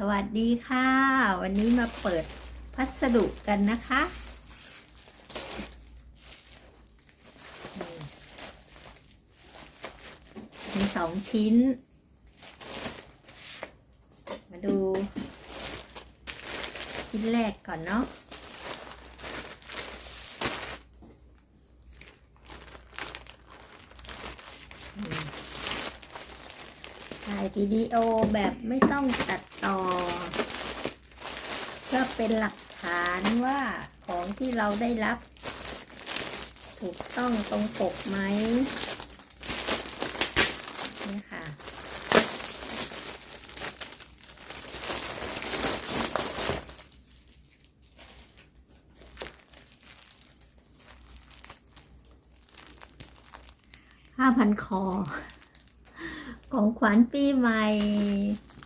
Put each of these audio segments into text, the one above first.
สวัสดีค่ะ วันนี้มาเปิดพัสดุกันนะคะ มีสองชิ้น มาดู ชิ้นแรกก่อนเนาะถ่ายวิดีโอแบบไม่ต้องตัด ต่อเพื่อเป็นหลักฐานว่าของที่เราได้รับ ถูกต้องตรงปกไหมนี่ค่ะผ้าพันคอ ของขวัญปีใหม่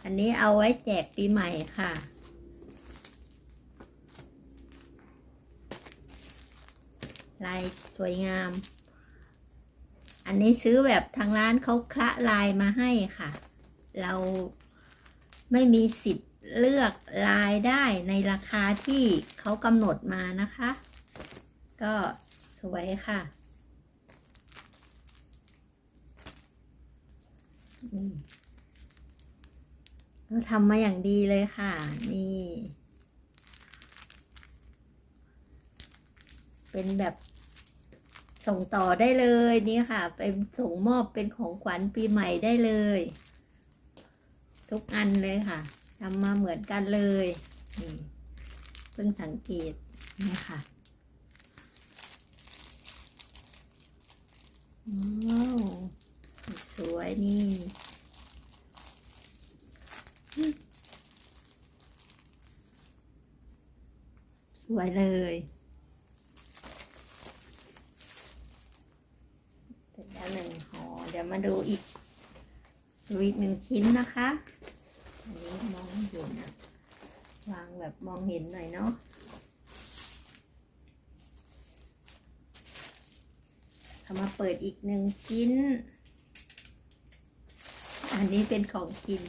อันนี้เอาไว้แจกปีใหม่ค่ะ ลายสวยงาม อันนี้ซื้อแบบทางร้านเขาคละลายมาให้ค่ะ เราไม่มีสิทธิ์เลือกลายได้ในราคาที่เขากำหนดมานะคะ ก็สวยค่ะอืม ทำมาอย่างดีเลยค่ะ นี่ เป็นแบบส่งต่อได้เลยนี่ค่ะ เป็นส่งมอบเป็นของขวัญปีใหม่ได้เลย ทุกอันเลยค่ะทำมาเหมือนกันเลยนี่เพิ่งสังเกตนี่ค่ะว้าวสวยนี่ สวยเลยเสร็จแล้วหนึ่งห่อเดี๋ยวมาดูอีกดูอีกหนึ่งชิ้นนะคะ อันนี้มองไม่นนะวางแบบมองเห็นหน่อยเนาะเอามาเปิดอีกหนึ่งชิ้น อันนี้เป็นของกิน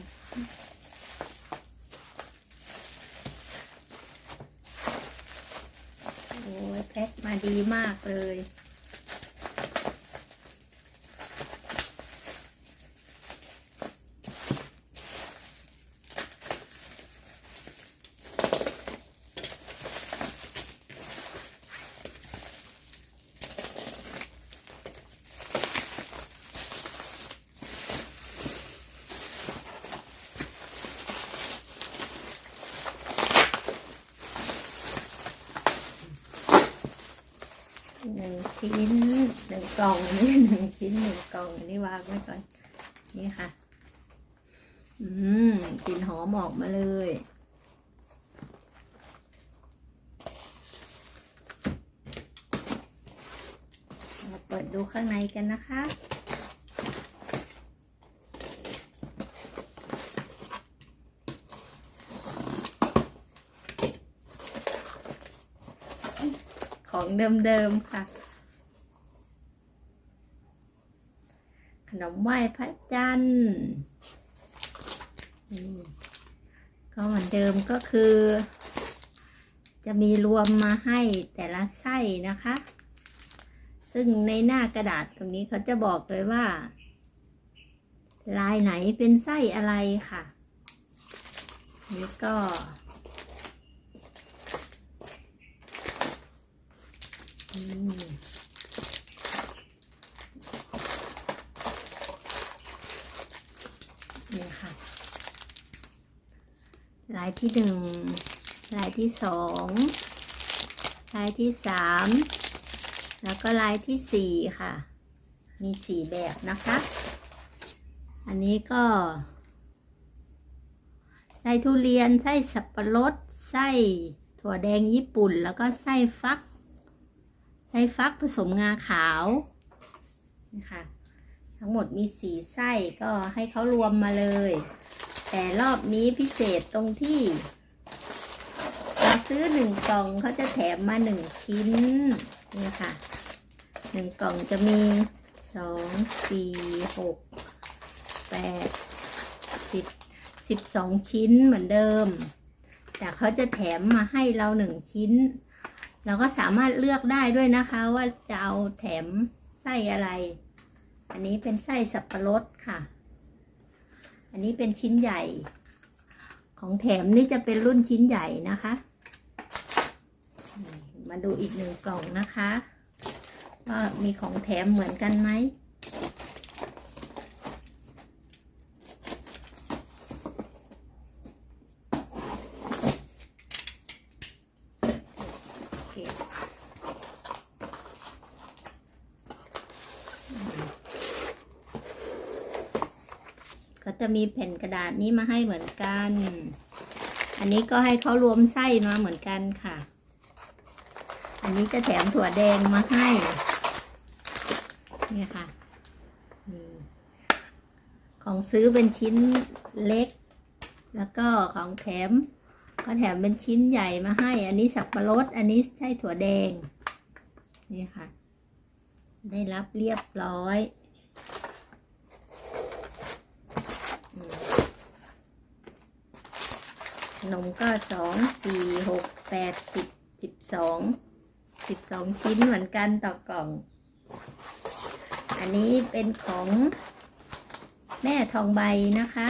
โอ้ย แพ็คมาดีมากเลย หนึ่งชิ้นหนึ่งกล่องนี่หนึ่งชิ้นหนึ่งกล่องอันนี้วางไว้ก่อน นี่ค่ะ อืมกลิ่นหอมออกมาเลยมาเปิดดูข้างในกันนะคะ ของเดิมๆค่ะ ขนมไหว้พระจันทร์ก็เหมือนเดิมก็คือ จะมีรวมมาให้แต่ละไส้นะคะ ซึ่งในหน้ากระดาษตรงนี้เขาจะบอกเลยว่า ลายไหนเป็นไส้อะไรค่ะนี่ก็ อืม นี่ค่ะ ลายที่หนึ่ง ลายที่สอง ลายที่สาม แล้วก็ลายที่สี่ค่ะ มีสี่แบบนะคะ อันนี้ก็ไส้ทุเรียน ไส้สับปะรด ไส้ถั่วแดงญี่ปุ่น แล้วก็ไส้ฟัก ไส้ฟักผสมงาขาวนะคะทั้งหมดมีสีไส้ก็ให้เขารวมมาเลย แต่รอบนี้พิเศษตรงที่เราซื้อหนึ่งกล่องเขาจะแถมมาหนึ่งชิ้นนี่ค่ะหนึ่งกล่องจะมีสองสี่หกแปดสิบสิบสองชิ้นเหมือนเดิม แต่เขาจะแถมมาให้เราหนึ่งชิ้น เราก็สามารถเลือกได้ด้วยนะคะ ว่าจะเอาแถมไส้อะไร อันนี้เป็นไส้สับปะรดค่ะ อันนี้เป็นชิ้นใหญ่ ของแถมนี่จะเป็นรุ่นชิ้นใหญ่นะคะ มาดูอีกหนึ่งกล่องนะคะ ว่ามีของแถมเหมือนกันไหม ก็จะมีแผ่นกระดาษนี้มาให้เหมือนกัน อันนี้ก็ให้เขารวมไส้มาเหมือนกันค่ะ อันนี้จะแถมถั่วแดงมาให้ นี่ค่ะนี่ของซื้อเป็นชิ้นเล็ก แล้วก็ของแถมก็แถมเป็นชิ้นใหญ่มาให้ อันนี้สับปะรด อันนี้ใช่ถั่วแดง นี่ค่ะ ได้รับเรียบร้อยอืมข นมก็สองสี่หกแปดสิบสิบสองสิบสองชิ้นเหมือนกันต่อกล่อง อันนี้เป็นของแม่ทองใบนะคะ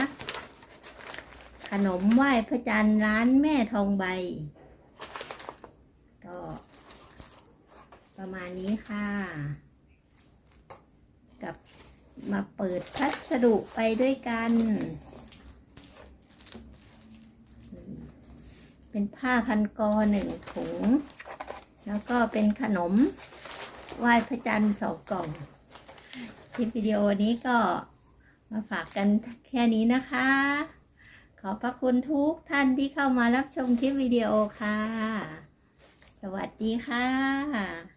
ขนมไหว้พระจันทร์ร้านแม่ทองใบ ก็ ประมาณนี้ค่ะ กับมาเปิดพัสดุไปด้วยกัน เป็นผ้าพันกอหนึ่งถุง แล้วก็เป็นขนมไหว้พระจันทร์สองกล่อง คลิปวิดีโอนี้ก็มาฝากกันแค่นี้นะคะ ขอบพระคุณทุกท่านที่เข้ามารับชมคลิปวิดีโอค่ะ สวัสดีค่ะ